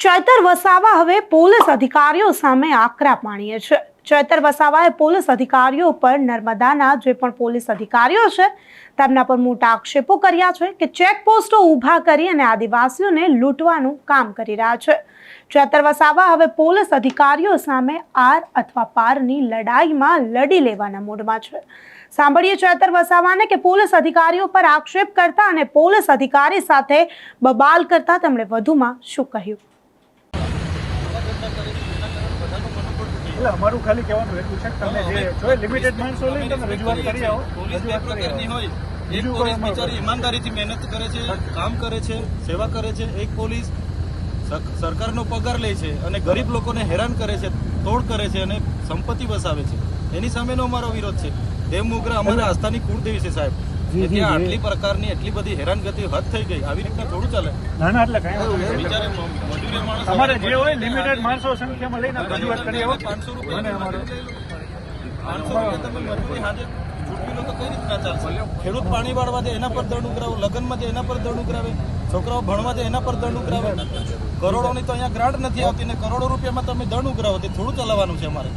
ચૈતર વસાવા હવે પોલીસ અધિકારીઓ સામે આકરા પાણીએ છે. ચૈતર વસાવાએ પોલીસ અધિકારીઓ પર નર્મદાના જે પણ પોલીસ અધિકારીઓ છે, તેમના પર મોટા આક્ષેપો કર્યા છે કે ચેકપોસ્ટો ઊભા કરી અને આદિવાસીઓને લૂંટવાનું કામ કરી રહ્યા છે. ચૈતર વસાવા હવે પોલીસ અધિકારીઓ સામે આર અથવા પારની લડાઈમાં લડી લેવાના મૂડમાં છે. સાંભળીએ ચૈતર વસાવાને કે પોલીસ અધિકારીઓ પર આક્ષેપ કરતા અને પોલીસ અધિકારી સાથે બબાલ કરતા તેમણે વધુમાં શું કહ્યું? એટલે અમારું ખાલી કહેવાનું એટલું છે કે તમે જે જો લિમિટેડ માણસો લઈને તમે રજૂઆત કરી આવો રજૂઆત કરી હોય એક પોલીસ બિચારી ઈમાનદારીથી મહેનત કરે છે કામ કરે છે સેવા કરે છે એક પોલીસ સરકારનો પગાર લે છે અને ગરીબ લોકોને હેરાન કરે છે તોડ કરે છે અને સંપત્તિ વસાવે છે. એની સામેનો અમારો વિરોધ છે. દેવ મોગરા અમારા આસ્થાની કુળદેવી છે સાહેબ. આટલી પ્રકારની એટલી બધી હેરાનગતિ હદ થઈ ગઈ. આવી રીતના થોડું ચાલે? ના ના એટલે કાંઈ તમારે જે હોય લિમિટેડ માણસો સંખ્યામાં લઈને રજૂઆત કરી આવો પાંચસો રૂપિયા પાંચસો રૂપિયા તમે મજૂરી હાજર છૂટવી તો કઈ રીતના ચાલશે? ખેડૂત પાણી વાળવા દે એના પર દંડ ઉઘરાવો લગ્નમાં દે એના પર દંડ ઉઘરાવે છોકરાઓ ભણવા દે એના પર દંડ ઉઘરાવે. કરોડોની તો અહીંયા ગ્રાન્ટ નથી આવતી ને કરોડો રૂપિયામાં તમે દંડ ઉઘરાવો તે થોડું ચલાવવાનું છે અમારે.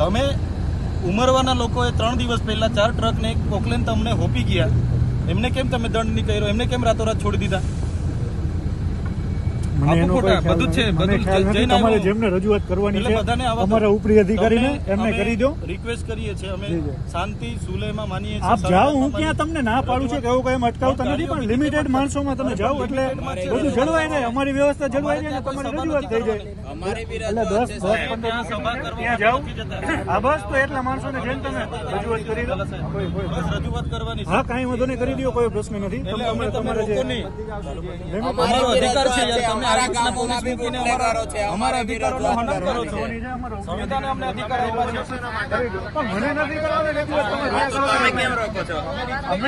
તમે ઉમરવાના લોકોએ ત્રણ દિવસ પહેલા ચાર ટ્રકને કોકલેન તમને હોપી ગયા. એમને કેમ તમે દંડ નહીં કર્યો? એમને કેમ રાતોરાત છોડી દીધા? મને આપો એનો કોઈ ફોટા, ખ્યાલ બધું છે, બધું ખ્યાલ જ નથી. જઈને તમારે જેમને રજૂઆત કરવાની છે અમારા ઉપરી અધિકારીને એમને કરી દો. રિક્વેસ્ટ કરીએ છીએ. અમે જી, જી. શાંતિ સુલેમાં માનીએ છીએ. આપ જાઓ હું ક્યાં તમને ના પાડું છે કે એવું કઈ અટકાવતા નથી પણ લિમિટેડ માણસોમાં તમે જાઓ એટલે બધું અમારી વ્યવસ્થા તમારી રજૂઆત થઈ જાય. આ બસ તો એટલા માણસોને જઈને તમે રજૂઆત કરી કરવાની હા કાંઈ વાંધો નહીં કરી દો કોઈ પ્રશ્ન નથી. તમે અમે તમારે જે લોકોની અમારો અધિકાર છે અમારા અમારા અધિકારોનો હનન કરો છો. જોવાની છે. અમારો સંવિધાને અમને અધિકાર આપ્યા છે. પણ મને નથી કરવાનો રજૂઆત અમે.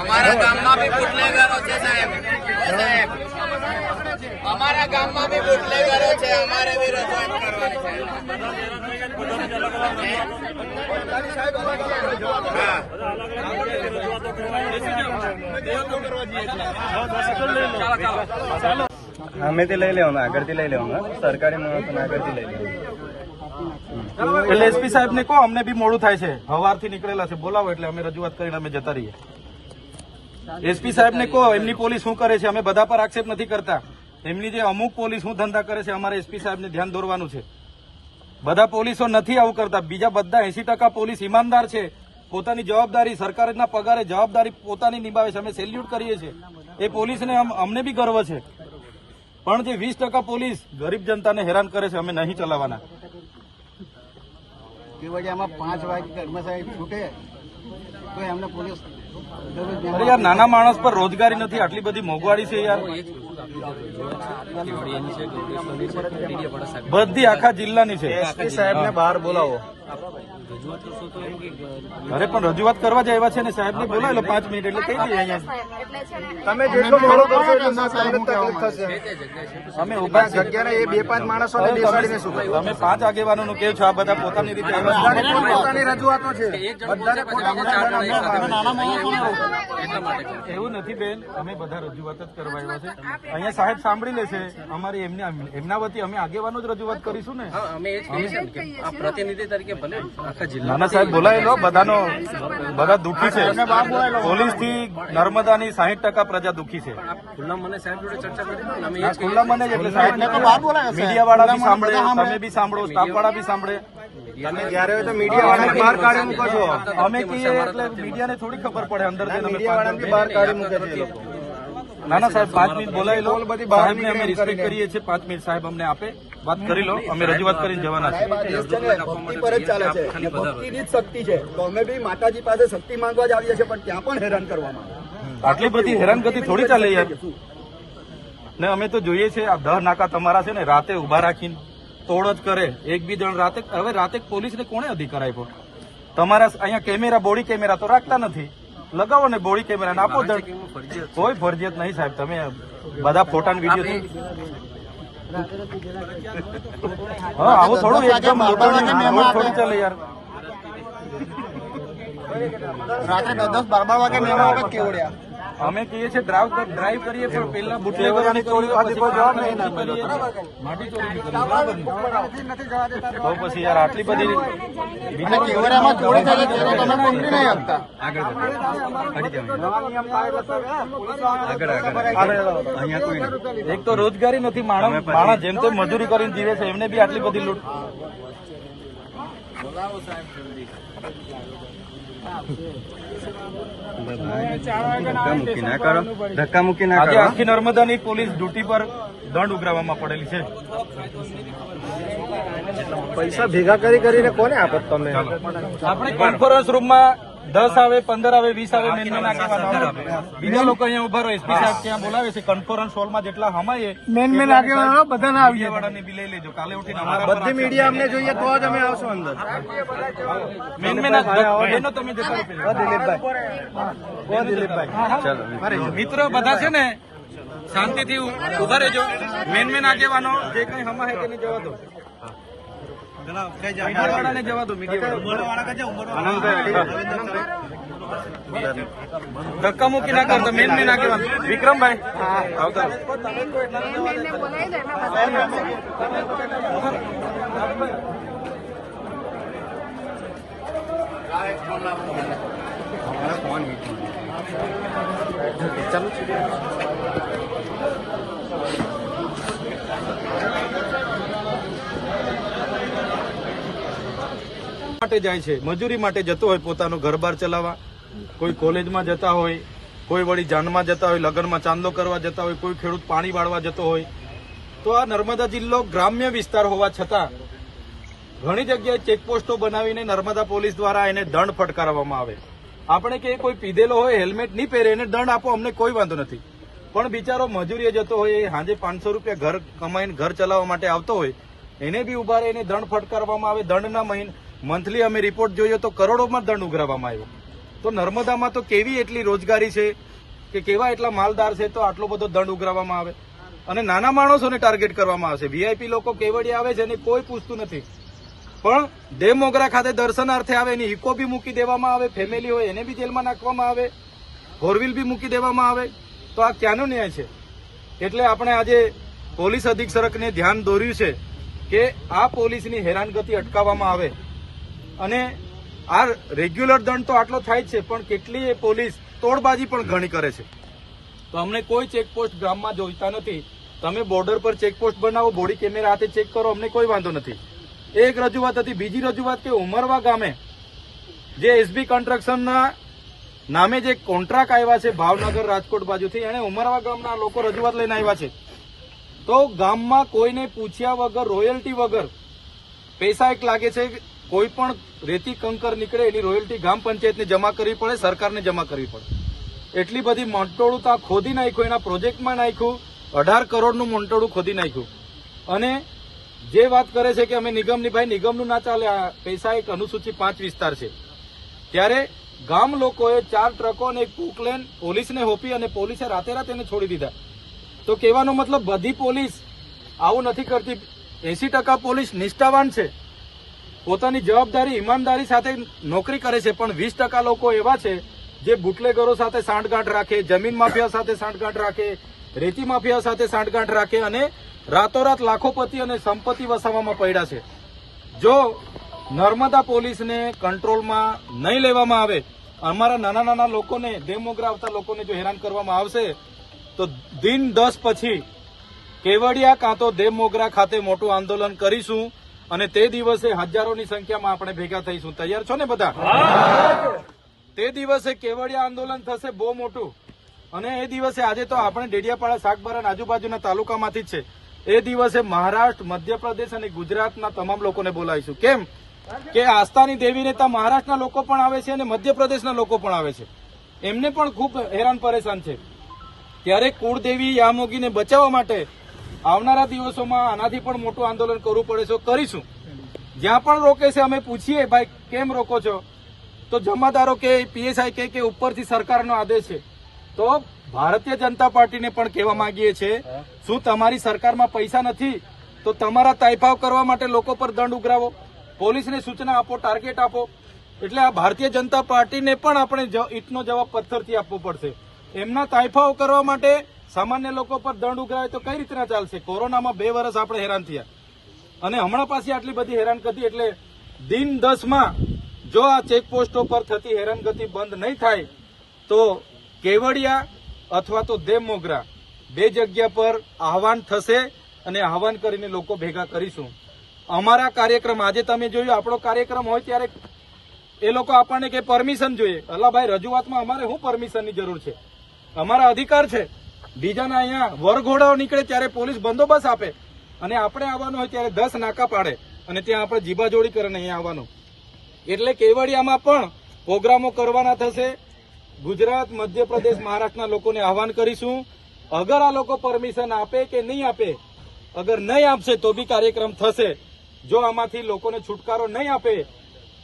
અમારા ગામમાં બી બુટલેગરો છે સાહેબ. સાહેબ. અમારા ગામમાં બી બુટલેગરો છે. અમારે બી રજૂઆત કરવાની છે. સામેથી લઈ લેવાનું આગળથી લઈ લેવાનું સરકારી માણસો આગળથી લઈ લેવાનું એટલે એસપી સાહેબ ને કહો, અમને બી મોડું થાય છે. હવારથી નીકળેલા છે. બોલાવો એટલે અમે રજૂઆત કરીને અમે જતા રહીએ. એસપી સાહેબ ને કહો, એમની પોલીસ શું કરે છે? અમે બધા પર આક્ષેપ નથી કરતા. એમની જે અમુક પોલીસ શું ધંધા કરે છે, અમારે એસપી સાહેબ ને ધ્યાન દોરવાનું છે. બધા પોલીસો નથી આવું કરતા. બીજા બધા એસી ટકા પોલીસ ઈમાનદાર છે. પોતાની જવાબદારી સરકારના પગારે જવાબદારી પોતાની નિભાવે છે. અમે સેલ્યુટ કરીએ છીએ. એ પોલીસને અમ- અમને બી ગર્વ છે. પણ જે વીસ ટકા પોલીસ ગરીબ જનતાને હેરાન કરે છે, અમે નહીં ચલાવવાના. કે વજે આમાં પાંચ વાગે કર્મચારી છૂટે તો એમને પોલીસ અરે યાર નાના માણસ પર રોજગારી નથી આટલી બધી મોંઘવારી છે યાર. બધી આખા જિલ્લાની છે. એસપી સાહેબને બહાર બોલાવો. અરે પણ રજૂઆત કરવા જ આવ્યા છે ને સાહેબ ને બોલાવેલો પાંચ મિનિટ એટલે થઈ દઈએ અહીંયા. તમે જેટલો મોડો કરશો એટલું સાહેબ તકલીફ થશે. અમે ઊભા જગ્યાને એ બે પાંચ માણસોને બેસાડીને શું તમે પાંચ આગેવાનો કહો છો? આ બધા પોતાની રીતે પોતપોતાની રજૂઆતો છે. બધાને એવું નથી બેન અમે બધા રજૂઆત જ કરવા આવ્યા છે. અહીંયા સાહેબ સાંભળી લેશે અમારી એમની એમના વતી અમે આગેવાનો જ રજૂઆત કરીશું ને. અમે પ્રતિનિધિ તરીકે ભલે. નાના સાહેબ બોલાયેલો બધાનો બધા દુઃખી છે. પોલીસથી નર્મદાની સાહીઠ ટકા પ્રજા દુઃખી છે. ખુલ્લા મને સાહેબ જોડે ચર્ચા કરી અમે એ આ જ કહીએ ખુલ્લા મને એટલે સાહેબ મીડિયા વાળા બી સાંભળે તમે બી સાંભળો સ્ટાફ વાળા બી સાંભળે. તમે જ્યારે હોય તો મીડિયા બહાર કાઢી મૂકો છો. અમે કહીએ એટલે મીડિયાને થોડી ખબર પડે અંદર મીડિયા વાળા બહાર કાઢી મૂકે છે લોકો. ના ના સાહેબ પાંચ મિનિટ બોલાવી લો. બધી બહાર સાહેબને અમે રિસ્પેક્ટ કરીએ છીએ. પાંચ મિનિટ સાહેબ અમને આપે. વાત કરી લો. અમે રજૂઆત કરીને જવાના છીએ. ભક્તિ પર જ ચાલે છે ભક્તિની જ શક્તિ છે. તો અમે બી માતાજી પાસે શક્તિ માંગવા જ આવીએ છીએ પણ ત્યાં પણ હેરાન કરવામાં આટલી બધી હેરાનગતિ થોડી ચાલે યાર. ને અમે તો જોઈએ છે આ દહ નાકા તમારા છે ને રાતે ઊભા રાખીને તોડ જ કરે. એક બી જણ રાતે હવે રાતે પોલીસને કોણે અધિકાર આપ્યો? તમારા અહીંયા કેમેરા બોડી કેમેરા તો રાખતા નથી. લગાવો ને બોડી કેમેરા ને આપો કોઈ ફરજિયાત નહીં સાહેબ તમે બધા ફોટા વીડિયો હા આવું થોડું એકદમ થોડી ચાલે યાર. રાત્રે દસ દસ બાર બાર વાગે મહેમાન વખત કેવડ્યા? અમે કહીએ છીએ ડ્રાઈવ ડ્રાઈવ કરીએ પણ પહેલા બુટલેગરોની ચોરી પછી માટી ચોરી બી કરીએ. બરાબર ને? તો પછી યાર આટલી બધી બીજા કેવરામાં ચોરી થાય છે તમે પકડી નહીં આપતા. આગળ આગળ. અહીંયા કોઈ એક તો રોજગારી નથી માણસ માણસ જેમ તેમ મજૂરી કરીને જીવે છે એમને બી આટલી બધી લૂંટ બોલાવો સાહેબ કરો ધક્કા મૂકી ના આજે આખી નર્મદાની પોલીસ ડ્યુટી પર દંડ ઉઘરાવવામાં પડેલી છે. પૈસા ભેગા કરી કરીને કોને આપત તમે? આપણે કોન્ફરન્સ રૂમમાં દસ આવે પંદર આવે વીસ આવે મેન મેન આગેવાનો બીજા લોકો અહીંયા ઊભા રહો એસપી સાહેબ ત્યાં બોલાવે છે કોન્ફરન્સ હોલમાં જેટલા હમાય મેન મેન આગેવાન બધા ના આવી વાળાને બી લઈ લેજો. કાલે ઉઠીને અમારા બધી મીડિયા અમને જોઈએ તો જ અમે આવશું અંદર. મેન મેન બહેનો તમે જતા દિલીપભાઈ. દિલીપભાઈ. મિત્રો બધા છે ને શાંતિથી ઊભા રહેજો. મેન મેન આગેવાનો જે કઈ હમા હે તેને જવા દો મીડિયાવાળાને જવા દો મીડિયાવાળા ધક્કા મૂકી ના કરતો મેન મેન કહેવાનું વિક્રમભાઈ. આવતા રહો. હમણાં માટે જાય છે. મજૂરી માટે જતો હોય પોતાનું ઘર-બાર ચલાવવા. કોઈ કોલેજમાં જતા હોય, કોઈ વળી જાનમાં જતા હોય, લગ્નમાં ચાંદલો કરવા જતા હોય, કોઈ ખેડૂત પાણી વાળવા જતો હોય. તો આ નર્મદા જિલ્લો ગ્રામ્ય વિસ્તાર હોવા છતાં ઘણી જગ્યાએ ચેકપોસ્ટો બનાવીને નર્મદા પોલીસ દ્વારા એને દંડ ફટકારવામાં આવે. આપણે કે કોઈ પીધેલો હોય, હેલ્મેટ નહીં પહેરે, એને દંડ આપો, અમને કોઈ વાંધો નથી. પણ બિચારો મજૂરીએ જતો હોય, એ સાંજે પાંચસો રૂપિયા ઘર કમાઈને ઘર ચલાવવા માટે આવતો હોય, એને બી ઊભા રહીને દંડ ફટકારવામાં આવે, દંડના મહિન મંથલી અમે રિપોર્ટ જોઈએ તો કરોડોમાં દંડ ઉઘરાવવામાં આવ્યો. તો નર્મદામાં તો કેવી એટલી રોજગારી છે કે કેવા એટલા માલદાર છે તો આટલો બધો દંડ ઉઘરાવવામાં આવે? અને નાના માણસોને ટાર્ગેટ કરવામાં આવશે. વીઆઈપી લોકો કેવડિયા આવે છે એને કોઈ પૂછતું નથી. પણ ડેમોગરા મોગરા ખાતે દર્શનાર્થે આવે, એની ઇકો બી મૂકી દેવામાં આવે ફેમિલી હોય એને બી જેલમાં નાખવામાં આવે ફોરવ્હીલ બી મૂકી દેવામાં આવે. તો આ ક્યાંનો ન્યાય છે? એટલે આપણે આજે પોલીસ અધિક્ષકને ધ્યાન દોર્યું છે કે આ પોલીસની હેરાનગતિ અટકાવવામાં આવે. અને આ રેગ્યુલર દંડ તો આટલો થાય છે, પણ કેટલી પોલીસ તોડબાજી પણ ઘણી કરે છે. તો અમને કોઈ ચેકપોસ્ટ ગામમાં જોઈતા નથી. તમે બોર્ડર પર ચેકપોસ્ટ બનાવો, બોડી કેમેરા હાથે ચેક કરો, અમને કોઈ વાંધો નથી. એક રજૂઆત હતી, બીજી રજૂઆત કે ઉમરવા ગામે જે એસબી કન્સ્ટ્રક્શનના નામે જે કોન્ટ્રાક્ટ આવ્યા છે, ભાવનગર રાજકોટ બાજુથી એને ઉમરવા ગામના લોકો રજૂઆત લઈને આવ્યા છે. તો ગામમાં કોઈને પૂછ્યા વગર, રોયલ્ટી વગર, પૈસા એક લાગે છે કોઈ પણ રેતી કંકર નીકળે એની રોયલ્ટી ગામ પંચાયતને જમા કરવી પડે, સરકારને જમા કરવી પડે. એટલી બધી મોંટોળું ત્યાં ખોદી નાખ્યું, એના પ્રોજેક્ટમાં નાખ્યું, અઢાર કરોડનું મોંટોળું ખોદી નાખ્યું. અને જે વાત કરે છે કે અમે નિગમની, ભાઈ નિગમનું ના ચાલે, આ પૈસા એક અનુસૂચિ પાંચ વિસ્તાર છે. ત્યારે ગામ લોકોએ ચાર ટ્રકો અને એક પુકલેન પોલીસને હોપી અને પોલીસે રાતે રાત એને છોડી દીધા. તો કહેવાનો મતલબ બધી પોલીસ આવું નથી કરતી. એસી ટકા પોલીસ નિષ્ઠાવાન છે. પોતાની જવાબદારી ઈમાનદારી સાથે નોકરી કરે છે, પણ વીસ ટકા લોકો એવા છે જે બુટલેગરો સાથે સાંઠગાંઠ રાખે, જમીન માફિયા સાથે સાંઠગાંઠ રાખે, રેતી માફિયા સાથે સાંઠગાંઠ રાખે અને રાતોરાત લાખોપતિ અને સંપત્તિ વસાવવામાં પડ્યા છે. જો નર્મદા પોલીસને કંટ્રોલમાં નહીં લેવામાં આવે, અમારા નાના નાના લોકોને, ડેમોગ્રા આવતા લોકોને જો હેરાન કરવામાં આવશે, તો દિન દસ પછી કેવડિયા કાં તો દેવમોગરા ખાતે મોટું આંદોલન કરીશું. અને તે દિવસે હજારોની સંખ્યામાં આપણે ભેગા થઈશું. તૈયાર છો ને બધા? તે દિવસે કેવડિયા આંદોલન થશે બહુ મોટું. અને એ દિવસે આજે તો આપણે ડેડિયાપાડા શાકબારા આજુબાજુના તાલુકામાંથી જ છે. એ દિવસે મહારાષ્ટ્ર, મધ્યપ્રદેશ અને ગુજરાતના તમામ લોકોને બોલાવીશું. કેમ? કે આસ્થાની દેવી નેતા મહારાષ્ટ્રના લોકો પણ આવે છે અને મધ્યપ્રદેશના લોકો પણ આવે છે. એમને પણ ખૂબ હેરાન પરેશાન છે. ત્યારે કુળદેવી યામોગીને બચાવવા માટે આવનારા દિવસોમાં આનાથી પણ મોટું આંદોલન કરવું પડે છે, કરીશું. જ્યાં પણ રોકે છે, અમે પૂછીએ, ભાઈ, કેમ રોકો છો? તો જમાદારો કે, પીએસઆઈ કે કે ઉપરથી સરકારનો આદેશ છે. તો ભારતીય જનતા પાર્ટીને પણ કહેવા માંગીએ છીએ શું તમારી સરકારમાં પૈસા નથી? તો તમારા તાઇફાવ કરવા માટે લોકો પર દંડ ઉઘરાવો. પોલીસને સૂચના આપો, ટાર્ગેટ આપો. એટલે આ ભારતીય જનતા પાર્ટીને પણ આપણે ઈંટનો જવાબ પથ્થરથી આપવો પડશે. એમના તાઇફાઓ કરવા માટે સામાન્ય લોકો પર દંડ ઉઘરાવે તો કઈ રીતના ચાલશે? કોરોનામાં બે વર્ષ આપણે હેરાન થયા. અને હમણાં પાસે આટલી બધી હેરાનગતિ એટલે દિન દસમાં જો આ ચેકપોસ્ટો પર થતી હેરાનગતિ બંધ નહીં થાય, તો કેવડિયા અથવા તો દેવ મોગરા બે જગ્યા પર આહવાન થશે અને આહવાન કરીને લોકો ભેગા કરીશું. અમારા કાર્યક્રમ આજે તમે જોયું, આપણો કાર્યક્રમ હોય ત્યારે એ લોકો આપણને કે પરમિશન જોઈએ. અલ્લાભાઈ, રજૂઆતમાં અમારે શું પરમિશનની જરૂર છે? અમારા અધિકાર છે? બીજાના અહીંયા વરઘોડાઓ નીકળે ત્યારે પોલીસ બંદોબસ્ત આપે. અને આપણે આવવાનું હોય ત્યારે દસ નાકા પાડે. અને ત્યાં આપણે જીબાજોડી કરીને અહીંયા આવવાનું. એટલે કેવડિયામાં પણ પ્રોગ્રામો કરવાના થશે. ગુજરાત, મધ્યપ્રદેશ, મહારાષ્ટ્રના લોકોને આહવાન કરીશું. અગર આ લોકો પરમિશન આપે કે નહીં આપે, અગર નહીં આપશે તો બી કાર્યક્રમ થશે. જો આમાંથી લોકોને છુટકારો નહીં આપે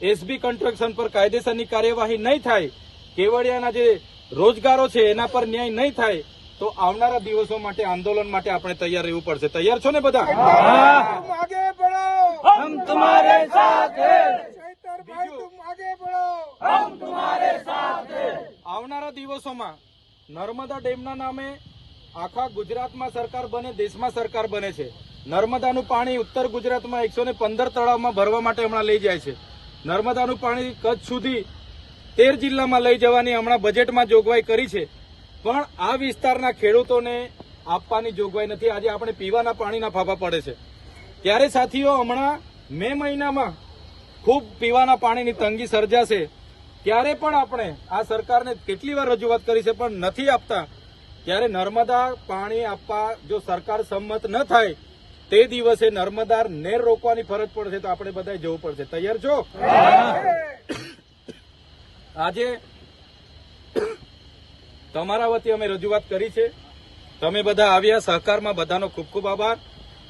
એસબી કન્સ્ટ્રક્શન પર કાયદેસરની કાર્યવાહી નહીં થાય, કેવડિયાના જે રોજગારો છે એના પર ન્યાય નહીં થાય તો આવનારા દિવસો માટે આંદોલન માટે આપણે તૈયાર રહેવું પડશે. તૈયાર છો ને બધા? આવનારા દિવસોમાં નર્મદા ડેમના નામે આખા ગુજરાતમાં સરકાર બને દેશમાં સરકાર બને છે. નર્મદાનું પાણી ઉત્તર ગુજરાતમાં એકસો ને પંદર તળાવમાં ભરવા માટે હમણાં લઈ જાય છે. નર્મદાનું પાણી કચ્છ સુધી તેર જિલ્લામાં લઈ જવાની હમણાં બજેટમાં જોગવાઈ કરી છે. પણ આ વિસ્તારના ખેડૂતોને આપવાની જોગવાઈ નથી. આજે આપણે પીવાના પાણીના ફાફા પડે છે. ત્યારે સાથીઓ હમણાં મે મહિનામાં ખૂબ પીવાના પાણીની તંગી સર્જાશે. ત્યારે પણ આપણે આ સરકારને કેટલી વાર રજૂઆત કરી છે પણ નથી આપતા. ત્યારે નર્મદા પાણી આપવા જો સરકાર સંમત ન થાય તે દિવસે નર્મદા નેર રોકવાની ફરજ પડશે તો આપણે બધા જવું પડશે. તૈયાર છો? આજે તમારા વતી અમે રજૂઆત કરી છે. તમે બધા આવ્યા સહકારમાં બધાનો ખૂબ ખૂબ આભાર.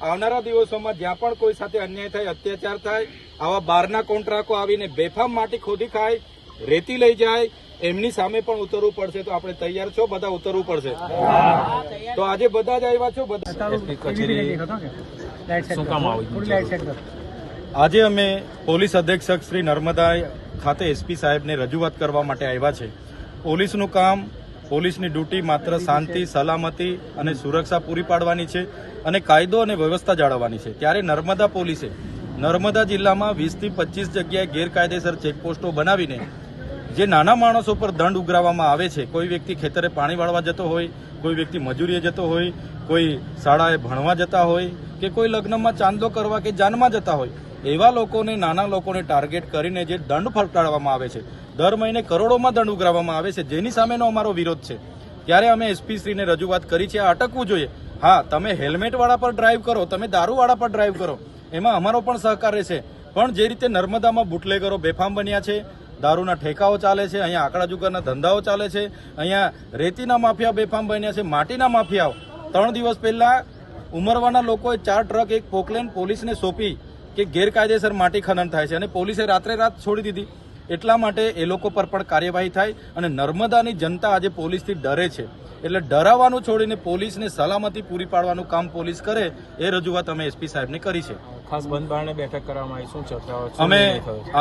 આવનારા દિવસોમાં જ્યાં પણ કોઈ સાથે અન્યાય થાય અત્યાચાર થાય આવા બહારના કોન્ટ્રાકો આવીને બેફામ માટી ખોદી ખાય રેતી લઈ જાય એમની સામે પણ ઉતરવું પડશે તો આપણે તૈયાર છો બધા ઉતરવું પડશે. તો આજે બધા જ આવ્યા છો બધા આજે અમે પોલીસ અધિક્ષક શ્રી નર્મદા ખાતે એસપી સાહેબને રજૂઆત કરવા માટે આવ્યા છે. પોલીસનું કામ પોલીસની ડ્યુટી માત્ર શાંતિ, સલામતી અને સુરક્ષા પૂરી પાડવાની છે અને કાયદો અને વ્યવસ્થા જાળવવાની છે. ત્યારે નર્મદા પોલીસે નર્મદા જિલ્લામાં વીસથી પચીસ જગ્યાએ ગેરકાયદેસર ચેકપોસ્ટો બનાવીને જે નાના માણસો પર દંડ ઉઘરાવવામાં આવે છે, કોઈ વ્યક્તિ ખેતરે પાણી વાળવા જતો હોય, કોઈ વ્યક્તિ મજૂરીએ જતો હોય, કોઈ શાળાએ ભણવા જતા હોય કે કોઈ લગ્નમાં ચાંદો કરવા કે જાનમાં જતા હોય એવા લોકોને, નાના લોકોને ટાર્ગેટ કરીને જે દંડ ફટકારવામાં આવે છે. દર મહિને કરોડોમાં દંડ ઉઘરાવવામાં આવે છે. જેની સામેનો અમારો વિરોધ છે. ત્યારે અમે એસપી શ્રીને રજૂઆત કરી છે, આ અટકવું જોઈએ. હા, તમે હેલ્મેટવાળા પર ડ્રાઈવ કરો, તમે દારૂવાળા પર ડ્રાઈવ કરો. એમાં અમારો પણ સહકાર રહેશે પણ જે રીતે નર્મદામાં બુટલેગરો બેફામ બન્યા છે, દારૂના ઠેકાઓ ચાલે છે, અહીંયા આંકડા જુગારના ધંધાઓ ચાલે છે, અહીંયા રેતીના માફિયા બેફામ બન્યા છે, માટીના માફિયાઓ. ત્રણ દિવસ પહેલાં ઉમરવાના લોકોએ ચાર ટ્રક એક પોકલેન પોલીસને સોંપી. કે ગેરકાયદેસર માટી ખનન થાય છે. અને પોલીસે રાત્રે રાત છોડી દીધી. એટલા માટે એ લોકો પર પણ કાર્યવાહી થાય અને નર્મદાની જનતા આજે પોલીસથી ડરે છે. એટલે ડરાવવાનું છોડીને પોલીસને સલામતી પૂરી પાડવાનું કામ પોલીસ કરે એ રજૂઆત અમે એસપી સાહેબને કરી છે. ખાસ બંધ બારણે બેઠક કરવામાં આવી. શું ચર્ચા અમે?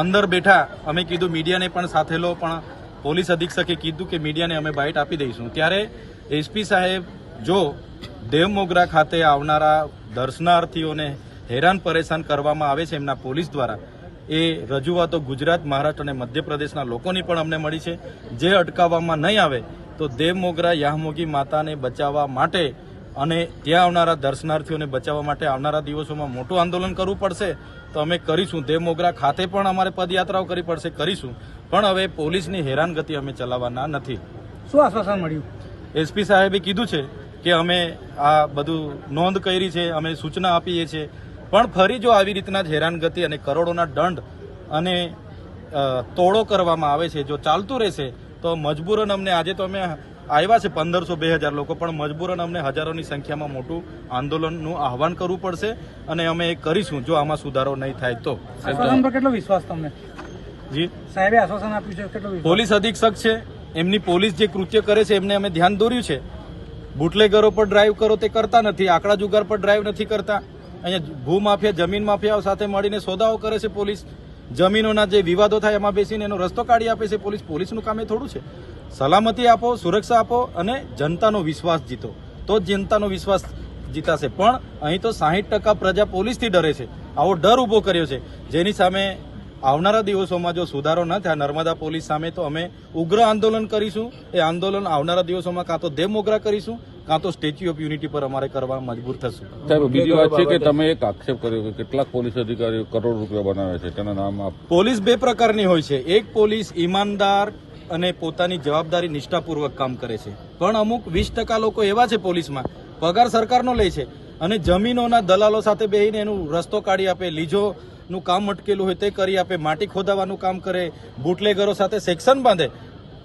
અંદર બેઠા અમે કીધું મીડિયાને પણ સાથે લો પણ પોલીસ અધિક્ષકે કીધું કે મીડિયાને અમે બાઇટ આપી દઈશું. ત્યારે એસપી સાહેબ જો દેવમોગરા ખાતે આવનારા દર્શનાર્થીઓને હેરાન પરેશાન કરવામાં આવે છે એમના પોલીસ દ્વારા. એ રજૂઆતો ગુજરાત મહારાષ્ટ્ર અને મધ્યપ્રદેશના લોકોની પણ અમને મળી છે. જે અટકાવવામાં નહીં આવે તો દેવ મોગરા યાહમોગી માતાને બચાવવા માટે અને ત્યાં આવનારા દર્શનાર્થીઓને બચાવવા માટે આવનારા દિવસોમાં મોટું આંદોલન કરવું પડશે. તો અમે કરીશું. દેવ મોગરા ખાતે પણ અમારે પદયાત્રાઓ કરવી પડશે કરીશું. પણ હવે પોલીસની હેરાનગતિ અમે ચલાવવાના નથી. શું આશ્વાસન મળ્યું? એસપી સાહેબે કીધું છે કે અમે આ બધું નોંધ કરી છે અમે સૂચના આપીએ છીએ. પણ ફરી જો આવી રીતના જ હેરાનગતિ અને કરોડોના દંડ અને તોડો કરવામાં આવે છે જો ચાલતું રહેશે તો મજબૂરન અમને આજે તો અમે આવ્યા છે પંદરસો બે હજાર લોકો પણ મજબૂરન અમને હજારોની સંખ્યામાં મોટું આંદોલનનું આહવાન કરવું પડશે અને અમે એ કરીશું જો આમાં સુધારો નહીં થાય તો. કેટલો વિશ્વાસ તમને? જી? સાહેબે આશ્વાસન આપ્યું છે કેટલો પોલીસ અધિક્ષક છે એમની પોલીસ જે કૃત્ય કરે છે એમને અમે ધ્યાન દોર્યું છે. બુટલેગરો પર ડ્રાઈવ કરો તે કરતા નથી આંકડા જુગાર પર ડ્રાઈવ નથી કરતા. અહીંયા ભૂ માફિયા જમીન માફિયાઓ સાથે મળીને સોદાઓ કરે છે પોલીસ. જમીનોના જે વિવાદો થાય એમાં બેસીને એનો રસ્તો કાઢી આપે છે પોલીસ. પોલીસનું કામ એ થોડું છે. સલામતી આપો, સુરક્ષા આપો અને જનતાનો વિશ્વાસ જીતો. તો જનતાનો વિશ્વાસ જીતાશે. પણ અહીં તો સાહીઠ ટકા પ્રજા પોલીસથી ડરે છે. આવો ડર ઊભો કર્યો છે. જેની સામે આવનારા દિવસોમાં જો સુધારો ન થયા, નર્મદા પોલીસ સામે તો અમે ઉગ્ર આંદોલન કરીશું. એ આંદોલન આવનારા દિવસોમાં કાં તો દેમોગરા કરીશું કાં તો સ્ટેચ્યુ ઓફ યુનિટી પર અમારે કરવા મજબૂર થશું. સાહેબ બીજી વાત છે કે તમે એક આક્ષેપ કર્યો કે કેટલાક પોલીસ અધિકારીઓ કરોડ રૂપિયા બનાવે છે તેના નામ આપ પોલીસ બે પ્રકારની હોય છે. એક પોલીસ ઈમાનદાર અને પોતાની જવાબદારી નિષ્ઠાપૂર્વક કામ કરે છે. પણ અમુક વીસ ટકા લોકો એવા છે પોલીસમાં પગાર સરકારનો લે છે અને જમીનોના દલાલો સાથે બેસીને એનું રસ્તો કાઢી આપે લીજો નું કામ અટકેલું હોય તે કરી આપે માટી ખોદાવાનું કામ કરે બુટલેગરો સાથે સેક્શન બાંધે.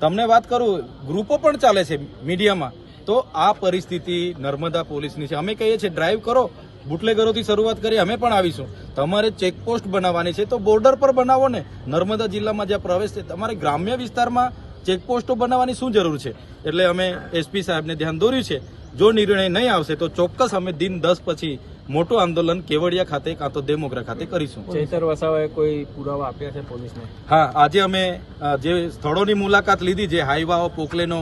તમને વાત કરું ગ્રુપો પણ ચાલે છે મીડિયામાં. તો આ પરિસ્થિતિ નર્મદા પોલીસની છે. અમે કહીએ છીએ ડ્રાઈવ કરો. બુટલેગરોથી શરૂઆત કરી અમે પણ આવીશું. તમારે ચેકપોસ્ટ બનાવવાની છે તો બોર્ડર પર બનાવો ને. નર્મદા જિલ્લામાં જ્યાં પ્રવેશ છે તમારે ગ્રામ્ય વિસ્તારમાં ચેકપોસ્ટો બનાવવાની શું જરૂર છે? એટલે અમે એસપી સાહેબને ધ્યાન દોર્યું છે. જો નિર્ણય નહીં આવશે તો ચોક્કસ અમે દિન દસ પછી મોટું આંદોલન કેવડિયા ખાતે કાં તો દેમોગ્રા ખાતે કરીશું. ચૈતર વસાવાએ કોઈ પુરાવા આપ્યા છે પોલીસને? હા આજે અમે જે સ્થળોની મુલાકાત લીધી જે હાઈવાઓ પોકલેનો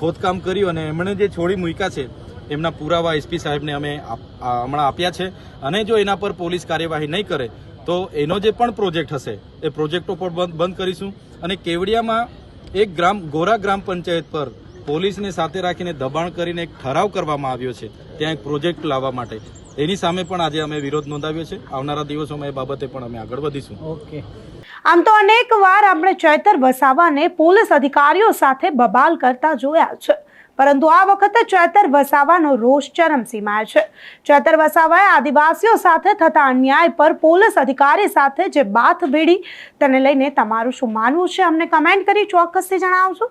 ખોદકામ કર્યું અને એમણે જે છોડી મૂક્યા છે, એમના પુરાવા એસપી સાહેબને અમે હમણાં આપ્યા છે. અને જો એના પર પોલીસ કાર્યવાહી નહીં કરે, તો એનો જે પણ પ્રોજેક્ટ હશે, એ પ્રોજેક્ટો પણ બંધ કરીશું. અને કેવડિયામાં એક ગ્રામ, ગોરા ગ્રામ પંચાયત પર પોલીસને સાથે રાખીને દબાણ કરીને એક ઠરાવ કરવામાં આવ્યો છે ત્યાં એક પ્રોજેક્ટ લાવવા માટે. એની સામે પણ આજે અમે વિરોધ નોંધાવ્યો છે. આવનારા દિવસોમાં એ બાબતે પણ અમે આગળ વધીશું. ઓકે. આમ તો અનેક વાર આપણે ચૈતર વસાવાને પોલીસ અધિકારીઓ સાથે બબાલ કરતા જોયા છે. પરંતુ આ વખતે ચૈતર વસાવાનો રોષ ચરમસીમાએ છે. ચૈતર વસાવાએ આદિવાસીઓ સાથે થતા અન્યાય પર પોલીસ અધિકારી સાથે જે બાથ ભીડી તેને લઈને તમારું શું માનવું છે? અમને કમેન્ટ કરી ચોક્કસથી જણાવજો.